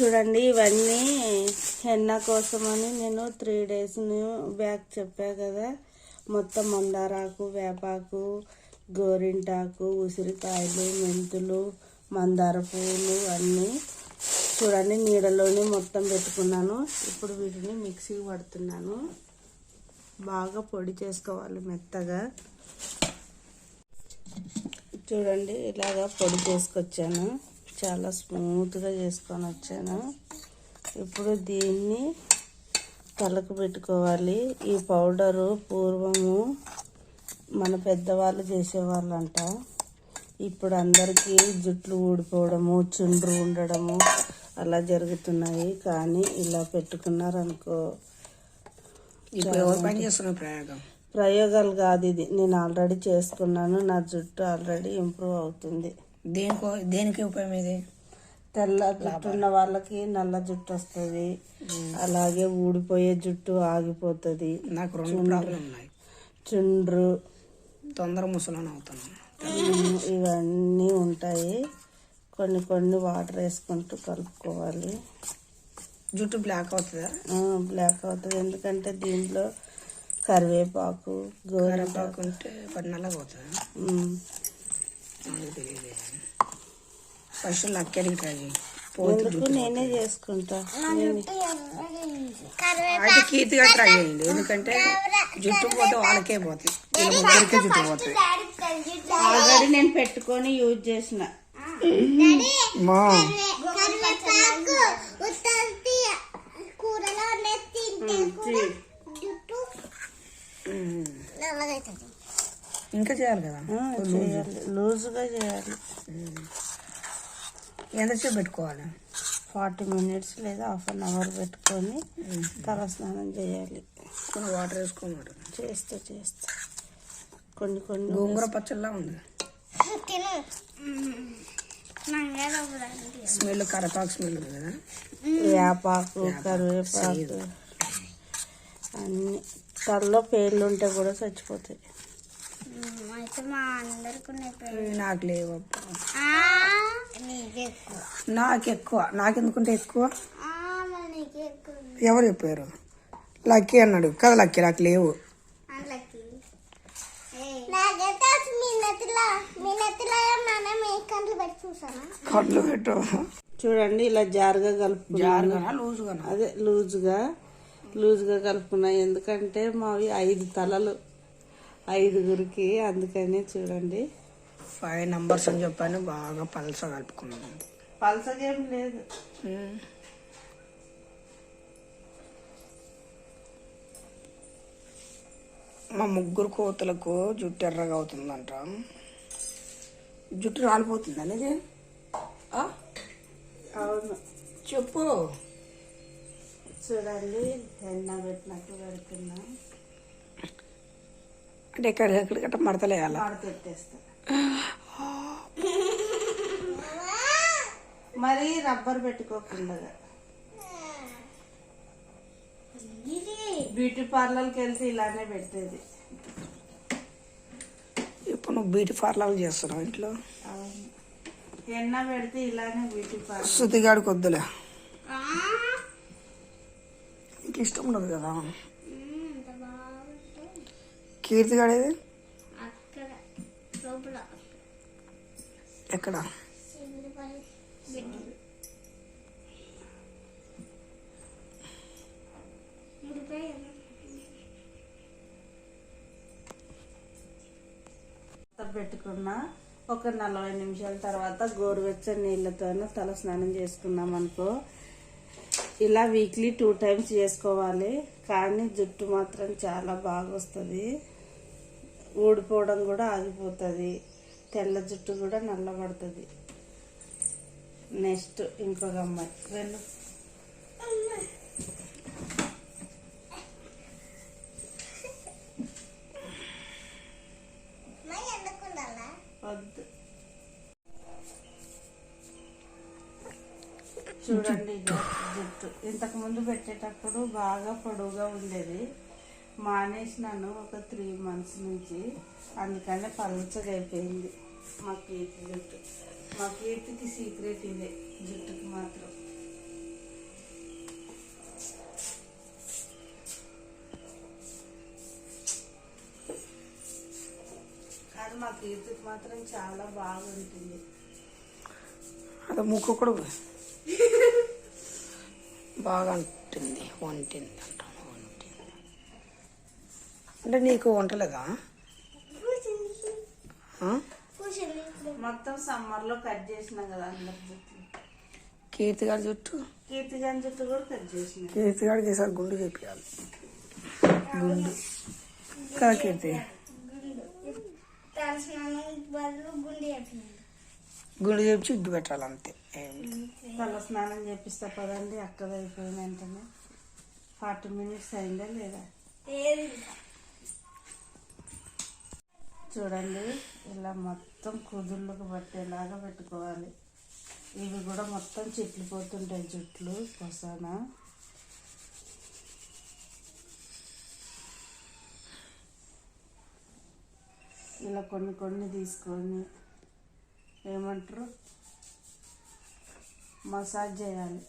చూడండి ఇవన్నీ హెన్న కోసమని నేను త్రీ డేస్ బ్యాక్ చెప్పా కదా. మొత్తం మందారాకు వేపాకు గోరింటాకు ఉసిరికాయలు మెంతులు మందార పువ్వులు అన్నీ చూడండి నీడలోనే మొత్తం పెట్టుకున్నాను. ఇప్పుడు వీటిని మిక్సీకి పడుతున్నాను. బాగా పొడి చేసుకోవాలి మెత్తగా. చూడండి ఇలాగా పొడి చేసుకొచ్చాను. చాలా స్మూత్గా చేసుకొని వచ్చాను. ఇప్పుడు దీన్ని తలకు పెట్టుకోవాలి. ఈ పౌడరు పూర్వము మన పెద్దవాళ్ళు చేసేవాళ్ళంట. ఇప్పుడు అందరికీ జుట్లు ఊడిపోవడము చుండ్రు ఉండడము అలా జరుగుతున్నాయి. కానీ ఇలా పెట్టుకున్నారనుకో ప్రయోగాలు కాదు ఇది. నేను ఆల్రెడీ చేసుకున్నాను. నా జుట్టు ఆల్రెడీ ఇంప్రూవ్ అవుతుంది. దేనికో దేనికి ఉపయోగం ఇది? తెల్ల జుట్టు ఉన్న వాళ్ళకి నల్ల జుట్టు వస్తుంది. అలాగే ఊడిపోయే జుట్టు ఆగిపోతుంది. నాకు రెండు ప్రాబ్లం ఉన్నాయి చుండ్రు. తొందర ముసలాన్ని అవుతున్నాను. ఇవన్నీ ఉంటాయి. కొన్ని కొన్ని వాటర్ వేసుకుంటూ కలుపుకోవాలి. జుట్టు బ్లాక్ అవుతుందా? బ్లాక్ అవుతుంది. ఎందుకంటే దీంట్లో కరివేపాకు కరివేపాకు ఉంటే పది నెలలకు అవుతుందా ఫస్ట్ లక్కడికి ట్రై చేయి నేనే చేసుకుంటా? అయితే కీర్తిగా ట్రై చేయండి. ఎందుకంటే జుట్టు పోతే వాళ్ళకే పోతుంది వీళ్ళ ముగ్గురికే జుట్టు పోతుంది ఆల్రెడీ నేను పెట్టుకొని యూజ్ చేసిన. మా. కూరలో తింటే కూడా జుట్టు నల్లగైతుంది ఇంకా చేయాలి కదా? చేయాలి. లూజ్గా చేయాలి. ఎంతసేపు పెట్టుకోవాలి? ఫార్టీ మినిట్స్ లేదా హాఫ్ అన్ అవర్ పెట్టుకొని తల స్నానం చేయాలి. కొన్ని వాటర్ వేసుకోమాట చేస్తూ చేస్తూ. కొన్ని కొన్ని గోంగూర పచ్చళ్ళ ఉంది. స్మెల్ కరపాకు స్మెల్ ఉంది కదా? వేపాకు కరివేపాకు అన్ని. తలలో పేర్లు ఉంటే కూడా చచ్చిపోతాయి. అయితే మా అందరికి నాకు లేవు నీకే ఎక్కువ నాకు ఎక్కువ నాకెందుకుంటే ఎక్కువ. ఎవరు చెప్పారు? లక్కీ అన్నాడు. కదా లక్కీ నాకు లేవు. కళ్ళు పెట్టు చూడండి ఇలా జారుగా కలుపుకున్నా జారుగానా లూజుగానా? అదే లూజ్గా. లూజ్గా కలుపుకున్నా ఎందుకంటే మావి ఐదు తలలు. ఐదుగురికి అందుకని చూడండి. ఫైవ్ నంబర్స్ అని చెప్పాను బాగా పలస కలుపుకున్నాను. పలసగేం లేదు. మా ముగ్గురు కోతలకు జుట్టు ఎర్రగా అవుతుందంట. జుట్టు రాలిపోతుంది అనేది అవును. చెప్పు. చూడండి ఎన్న పెట్టినట్టు పెడుతున్నా. అంటే ఎక్కడ ఎక్కడికట్ట మడతలేయాల? పెట్టేస్తా మరి రబ్బర్ పెట్టుకోకుండా బ్యూటీ పార్లర్కి వెళ్తే ఇలానే పెట్టేది. ఇప్పుడు నువ్వు బ్యూటీ పార్లర్ చేస్తున్నావు ఇంట్లో? ఎన్న పెడితే ఇలానే బ్యూటీ పార్లర్. శృతిగాడికి వద్దులే. నీకు ఇష్టం ఉండదు కదా? అక్కడ లోపల ఎక్కడ? పెట్టుకున్నా ఒక నలభై నిమిషాల తర్వాత గోరువెచ్చని నీళ్ళతోనే తల స్నానం చేసుకున్నాం అనుకో. ఇలా వీక్లీ టూ టైమ్స్ చేసుకోవాలి. కానీ జుట్టు మాత్రం చాలా బాగా వస్తుంది ఊడిపోవడం కూడా ఆగిపోతుంది. తెల్ల జుట్టు కూడా నల్లబడుతుంది. నెక్స్ట్ ఇంకొక అమ్మాయి. వెళ్ళు. వద్దు. చూడండి జుట్టు. ఇంతకు ముందు పెట్టేటప్పుడు బాగా పొడవుగా ఉండేది. మానేసినాను ఒక త్రీ మంత్స్ నుంచి. అందుకనే పలుచగా అయిపోయింది మా కీర్తి జుట్టు. మా కీర్తికి సీక్రెట్ ఇదే జుట్టుకి మాత్రం. కానీ మా కీర్తికి మాత్రం చాలా బాగుంటుంది. అది ముక్కు కూడా బాగా ఉంటుంది వంటింది అంటే నీకు వంటలేదా? మొత్తం సమ్మర్లో కట్ చేసినాం కదా అందరి కీర్తి గారి జుట్టు? కీర్తి గారి జుట్టు కూడా కట్ చేసిన. కీర్తి గారికి ఈసారి గుండు చేపియాలి. గుండు. కదా కీర్తి? తలస్నానం బదులు గుండె చేపించి ఇడ్డు పెట్టాలి అంతే. తల స్నానం చేపిస్తా పదండి అక్కది అయిపోయిన వెంటనే. ఫార్టీ మినిట్స్ అయిందా లేదా? చూడండి ఇలా మొత్తం కుదుళ్ళకు పట్టేలాగా పెట్టుకోవాలి. ఇవి కూడా మొత్తం చెట్లు పోతుంటాయి జుట్లు కొసాన ఇలా కొన్ని కొన్ని తీసుకొని ఏమంటారు? మసాజ్ చేయాలి.